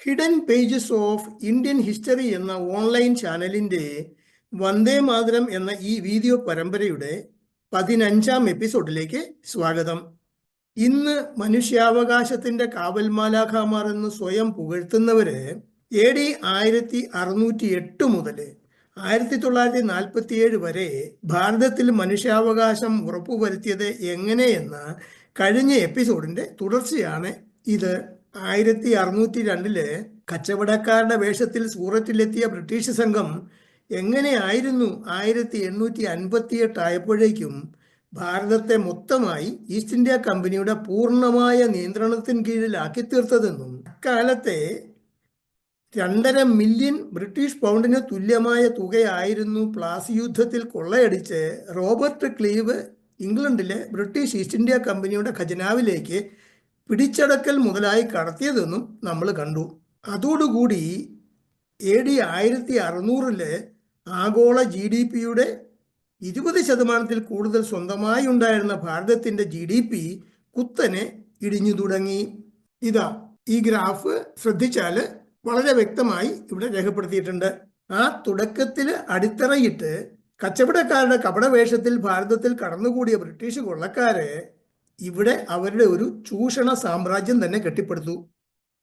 Hidden pages of Indian history എന്ന online ചാനലിന്റെ വന്ദേ മാതരം എന്ന ഈ വീഡിയോ പരമ്പരയുടെ പതിനഞ്ചാം എപ്പിസോഡിലേക്ക് സ്വാഗതം. ഇന്ന് മനുഷ്യാവകാശത്തിന്റെ കാവൽമാലാഖമാർ എന്ന് സ്വയം പുകഴ്ത്തുന്നവര് എ ഡി ആയിരത്തി അറുന്നൂറ്റി എട്ട് മുതൽ ആയിരത്തി തൊള്ളായിരത്തി നാൽപ്പത്തിയേഴ് വരെ ഭാരതത്തിൽ മനുഷ്യാവകാശം ഉറപ്പുവരുത്തിയത് എങ്ങനെയെന്ന കഴിഞ്ഞ എപ്പിസോഡിന്റെ തുടർച്ചയാണ് ഇത്. ആയിരത്തി അറുന്നൂറ്റി രണ്ടിൽ കച്ചവടക്കാരുടെ വേഷത്തിൽ സൂററ്റിലെത്തിയ ബ്രിട്ടീഷ് സംഘം എങ്ങനെയായിരുന്നു ആയിരത്തി എണ്ണൂറ്റി അൻപത്തിയെട്ട് ആയപ്പോഴേക്കും ഭാരതത്തെ മൊത്തമായി ഈസ്റ്റ് ഇന്ത്യ കമ്പനിയുടെ പൂർണമായ നിയന്ത്രണത്തിന് കീഴിലാക്കി തീർത്തതെന്നും അക്കാലത്തെ രണ്ടര മില്യൺ ബ്രിട്ടീഷ് പൗണ്ടിന് തുല്യമായ തുകയായിരുന്നു പ്ലാസി യുദ്ധത്തിൽ കൊള്ളയടിച്ച് റോബർട്ട് ക്ലീവ് ഇംഗ്ലണ്ടിലെ ബ്രിട്ടീഷ് ഈസ്റ്റ് ഇന്ത്യ കമ്പനിയുടെ ഖജനാവിലേക്ക് പിടിച്ചടക്കൽ മുതലായി കടത്തിയതെന്നും നമ്മൾ കണ്ടു. അതോടുകൂടി എ ഡി ആയിരത്തി അറുന്നൂറിലെ ആഗോള ജി ഡി പിയുടെ ഇരുപത് ശതമാനത്തിൽ കൂടുതൽ സ്വന്തമായി ഉണ്ടായിരുന്ന ഭാരതത്തിന്റെ ജി ഡി പി കുത്തനെ ഇടിഞ്ഞു തുടങ്ങി. ഇതാ ഈ ഗ്രാഫ് ശ്രദ്ധിച്ചാൽ വളരെ വ്യക്തമായി ഇവിടെ രേഖപ്പെടുത്തിയിട്ടുണ്ട്. ആ തുടക്കത്തിൽ അടിത്തറയിട്ട് കച്ചവടക്കാരുടെ കപടവേഷത്തിൽ ഭാരതത്തിൽ കടന്നുകൂടിയ ബ്രിട്ടീഷ് കൊള്ളക്കാരെ ഇവിടെ അവരുടെ ഒരു ചൂഷണ സാമ്രാജ്യം തന്നെ കെട്ടിപ്പടുത്തു.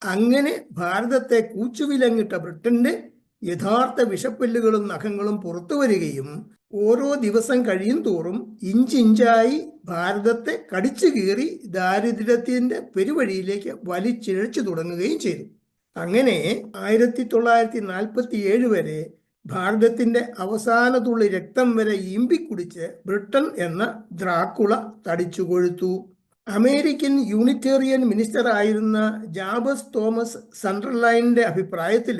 അങ്ങനെ ഭാരതത്തെ കൂച്ചുവിലങ്ങിട്ട ബ്രിട്ടന്റെ യഥാർത്ഥ വിഷപ്പല്ലുകളും നഖങ്ങളും പുറത്തു വരികയും ഓരോ ദിവസം കഴിയും തോറും ഇഞ്ചിഞ്ചായി ഭാരതത്തെ കടിച്ചു കീറി ദാരിദ്ര്യത്തിന്റെ പെരുവഴിയിലേക്ക് വലിച്ചിഴച്ചു തുടങ്ങുകയും ചെയ്തു. അങ്ങനെ ആയിരത്തി തൊള്ളായിരത്തി നാൽപ്പത്തി ഏഴ് വരെ ഭാരതത്തിന്റെ അവസാന തുള്ളി രക്തം വരെ ഈമ്പിക്കുടിച്ച് ബ്രിട്ടൻ എന്ന ദ്രാക്കുള തടിച്ചു കൊഴുത്തു. അമേരിക്കൻ യൂണിറ്റേറിയൻ മിനിസ്റ്റർ ആയിരുന്ന ജാബസ് തോമസ് സണ്ടർലൈനിന്റെ അഭിപ്രായത്തിൽ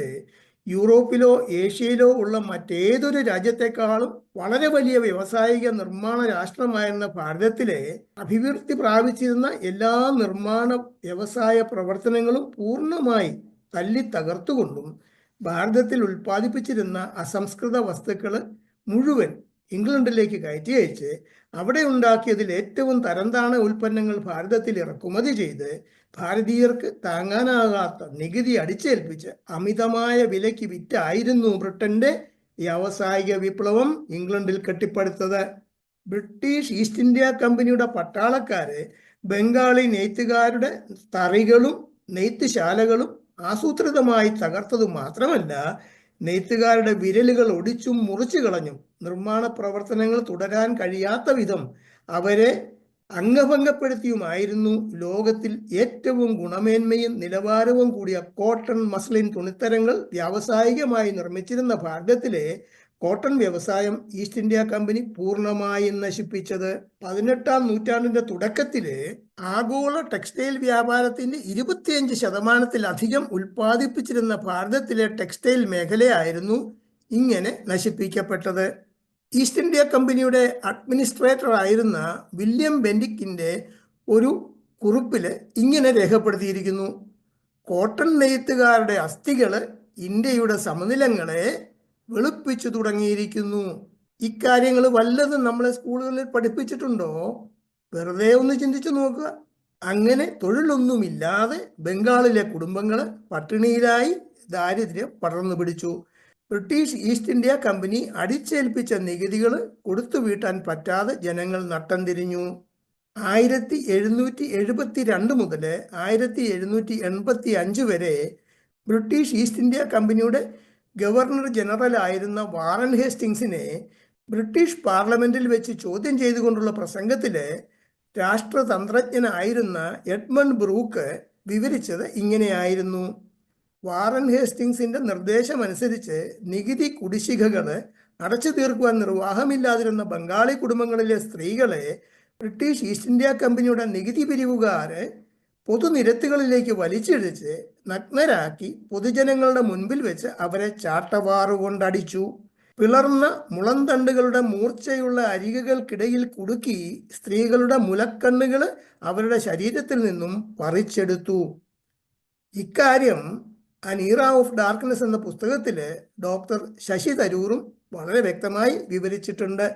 യൂറോപ്പിലോ ഏഷ്യയിലോ ഉള്ള മറ്റേതൊരു രാജ്യത്തെക്കാളും വളരെ വലിയ വ്യാവസായിക നിർമ്മാണ രാഷ്ട്രമായിരുന്ന ഭാരതത്തിലെ അഭിവൃദ്ധി പ്രാപിച്ചിരുന്ന എല്ലാ നിർമ്മാണ വ്യവസായ പ്രവർത്തനങ്ങളും പൂർണമായി തല്ലി തകർത്തുകൊണ്ടും ഭാരതത്തിൽ ഉൽപ്പാദിപ്പിച്ചിരുന്ന അസംസ്കൃത വസ്തുക്കൾ മുഴുവൻ ഇംഗ്ലണ്ടിലേക്ക് കയറ്റി അയച്ച് അവിടെ ഉണ്ടാക്കിയതിൽ ഏറ്റവും തരംതാണ ഉൽപ്പന്നങ്ങൾ ഭാരതത്തിൽ ഇറക്കുമതി ചെയ്ത് ഭാരതീയർക്ക് താങ്ങാനാകാത്ത നികുതി അടിച്ചേൽപ്പിച്ച് അമിതമായ വിലയ്ക്ക് വിറ്റായിരുന്നു ബ്രിട്ടന്റെ വ്യാവസായിക വിപ്ലവം ഇംഗ്ലണ്ടിൽ കെട്ടിപ്പടുത്തത്. ബ്രിട്ടീഷ് ഈസ്റ്റ് ഇന്ത്യ കമ്പനിയുടെ പട്ടാളക്കാരെ ബംഗാളി നെയ്ത്തുകാരുടെ തറികളും നെയ്ത്തുശാലകളും ആസൂത്രിതമായി തകർത്തത് മാത്രമല്ല നെയ്ത്തുകാരുടെ വിരലുകൾ ഒടിച്ചും മുറിച്ചു കളഞ്ഞും നിർമ്മാണ പ്രവർത്തനങ്ങൾ തുടരാൻ കഴിയാത്ത വിധം അവരെ അംഗഭംഗപ്പെടുത്തിയുമായിരുന്നു ലോകത്തിൽ ഏറ്റവും ഗുണമേന്മയും നിലവാരവും കൂടിയ കോട്ടൺ മസ്ലിൻ തുണിത്തരങ്ങൾ വ്യാവസായികമായി നിർമ്മിച്ചിരുന്ന ഭാരതത്തിലെ കോട്ടൺ വ്യവസായം ഈസ്റ്റ് ഇന്ത്യ കമ്പനി പൂർണമായും നശിപ്പിച്ചത് പതിനെട്ടാം നൂറ്റാണ്ടിന്റെ തുടക്കത്തിൽ ആഗോള ടെക്സ്റ്റൈൽ വ്യാപാരത്തിന്റെ ഇരുപത്തിയഞ്ച് ശതമാനത്തിലധികം ഉൽപ്പാദിപ്പിച്ചിരുന്ന ഭാരതത്തിലെ ടെക്സ്റ്റൈൽ മേഖലയായിരുന്നു ഇങ്ങനെ നശിപ്പിക്കപ്പെട്ടത്. ഈസ്റ്റ് ഇന്ത്യ കമ്പനിയുടെ അഡ്മിനിസ്ട്രേറ്റർ ആയിരുന്ന വില്യം ബെൻഡിക്കിന്റെ ഒരു കുറിപ്പിൽ ഇങ്ങനെ രേഖപ്പെടുത്തിയിരിക്കുന്നു. കോട്ടൺ നെയ്ത്തുകാരുടെ അസ്ഥികൾ ഇന്ത്യയുടെ സമനിലങ്ങളെ വെളുപ്പിച്ചു തുടങ്ങിയിരിക്കുന്നു. ഇക്കാര്യങ്ങൾ വല്ലതും നമ്മളെ സ്കൂളുകളിൽ പഠിപ്പിച്ചിട്ടുണ്ടോ? വെറുതെ ഒന്ന് ചിന്തിച്ചു നോക്കുക. അങ്ങനെ തൊഴിലൊന്നുമില്ലാതെ ബംഗാളിലെ കുടുംബങ്ങൾ പട്ടിണിയിലായി ദാരിദ്ര്യം പടർന്നു പിടിച്ചു. ബ്രിട്ടീഷ് ഈസ്റ്റ് ഇന്ത്യ കമ്പനി അടിച്ചേൽപ്പിച്ച നികുതികൾ കൊടുത്തു വീട്ടാൻ പറ്റാതെ ജനങ്ങൾ നട്ടം തിരിഞ്ഞു. ആയിരത്തി എഴുന്നൂറ്റി എഴുപത്തി രണ്ട് മുതൽ ആയിരത്തി എഴുന്നൂറ്റി എൺപത്തി അഞ്ച് വരെ ബ്രിട്ടീഷ് ഈസ്റ്റ് ഇന്ത്യ കമ്പനിയുടെ ഗവർണർ ജനറൽ ആയിരുന്ന വാറൻ ഹേസ്റ്റിങ്സിനെ ബ്രിട്ടീഷ് പാർലമെന്റിൽ വെച്ച് ചോദ്യം ചെയ്തുകൊണ്ടുള്ള പ്രസംഗത്തിൽ രാഷ്ട്രതന്ത്രജ്ഞനായിരുന്ന എഡ്മണ്ട് ബ്രൂക്ക് വിവരിച്ചത് ഇങ്ങനെയായിരുന്നു. വാറൻ ഹേസ്റ്റിങ്സിന്റെ നിർദ്ദേശമനുസരിച്ച് നികുതി കുടിശ്ശികകൾ അടച്ചു തീർക്കുവാൻ നിർവാഹമില്ലാതിരുന്ന ബംഗാളി കുടുംബങ്ങളിലെ സ്ത്രീകളെ ബ്രിട്ടീഷ് ഈസ്റ്റ് ഇന്ത്യ കമ്പനിയുടെ നികുതി പിരിവുകാര് പൊതുനിരത്തുകളിലേക്ക് വലിച്ചിഴച്ച് നഗ്നരാക്കി പൊതുജനങ്ങളുടെ മുൻപിൽ വെച്ച് അവരെ ചാട്ടവാറുകൊണ്ടടിച്ചു. പിളർന്ന മുളന്തണ്ടുകളുടെ മൂർച്ചയുള്ള അരികുകൾക്കിടയിൽ കുടുക്കി സ്ത്രീകളുടെ മുലക്കണ്ണുകൾ അവരുടെ ശരീരത്തിൽ നിന്നും പറിച്ചെടുത്തു. ഇക്കാര്യം അൻ ഈറ ഓഫ് ഡാർക്ക്നെസ് എന്ന പുസ്തകത്തിൽ ഡോക്ടർ ശശി തരൂറും വളരെ വ്യക്തമായി വിവരിച്ചിട്ടുണ്ട്.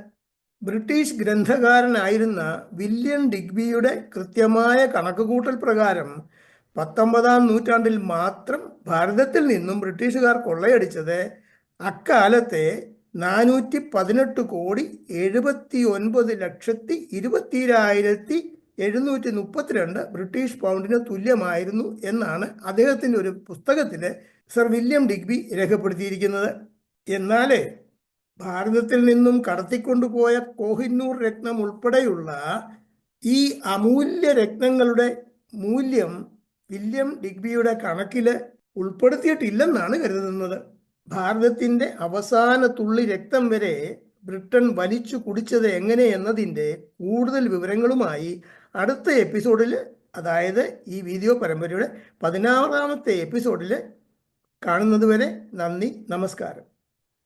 ബ്രിട്ടീഷ് ഗ്രന്ഥകാരനായിരുന്ന വില്യം ഡിഗ്ബിയുടെ കൃത്യമായ കണക്കുകൂട്ടൽ പ്രകാരം പത്തൊമ്പതാം നൂറ്റാണ്ടിൽ മാത്രം ഭാരതത്തിൽ നിന്നും ബ്രിട്ടീഷുകാർ കൊള്ളയടിച്ചത് അക്കാലത്തെ നാനൂറ്റി പതിനെട്ട് കോടി എഴുപത്തി ഒൻപത് ലക്ഷത്തി ഇരുപത്തിരായിരത്തി എഴുന്നൂറ്റി മുപ്പത്തിരണ്ട് ബ്രിട്ടീഷ് പൗണ്ടിന് തുല്യമായിരുന്നു എന്നാണ് അദ്ദേഹത്തിന്റെ ഒരു പുസ്തകത്തിൽ സർ വില്യം ഡിഗ്ബി രേഖപ്പെടുത്തിയിരിക്കുന്നത്. എന്നാൽ ഭാരതത്തിൽ നിന്നും കടത്തിക്കൊണ്ടുപോയ കോഹിന്നൂർ രത്നം ഉൾപ്പെടെയുള്ള ഈ അമൂല്യ രത്നങ്ങളുടെ മൂല്യം വില്യം ഡിഗ്ബിയുടെ കണക്കിൽ ഉൾപ്പെടുത്തിയിട്ടില്ലെന്നാണ് കരുതുന്നത്. ഭാരതത്തിന്റെ അവസാന തുള്ളി രക്തം വരെ ബ്രിട്ടൻ വലിച്ചു കുടിച്ചത് എങ്ങനെയെന്നതിന്റെ കൂടുതൽ വിവരങ്ങളുമായി അടുത്ത എപ്പിസോഡിൽ അതായത് ഈ വീഡിയോ പരമ്പരയുടെ പതിനാറാമത്തെ എപ്പിസോഡിൽ കാണുന്നതുവരെ നന്ദി നമസ്കാരം.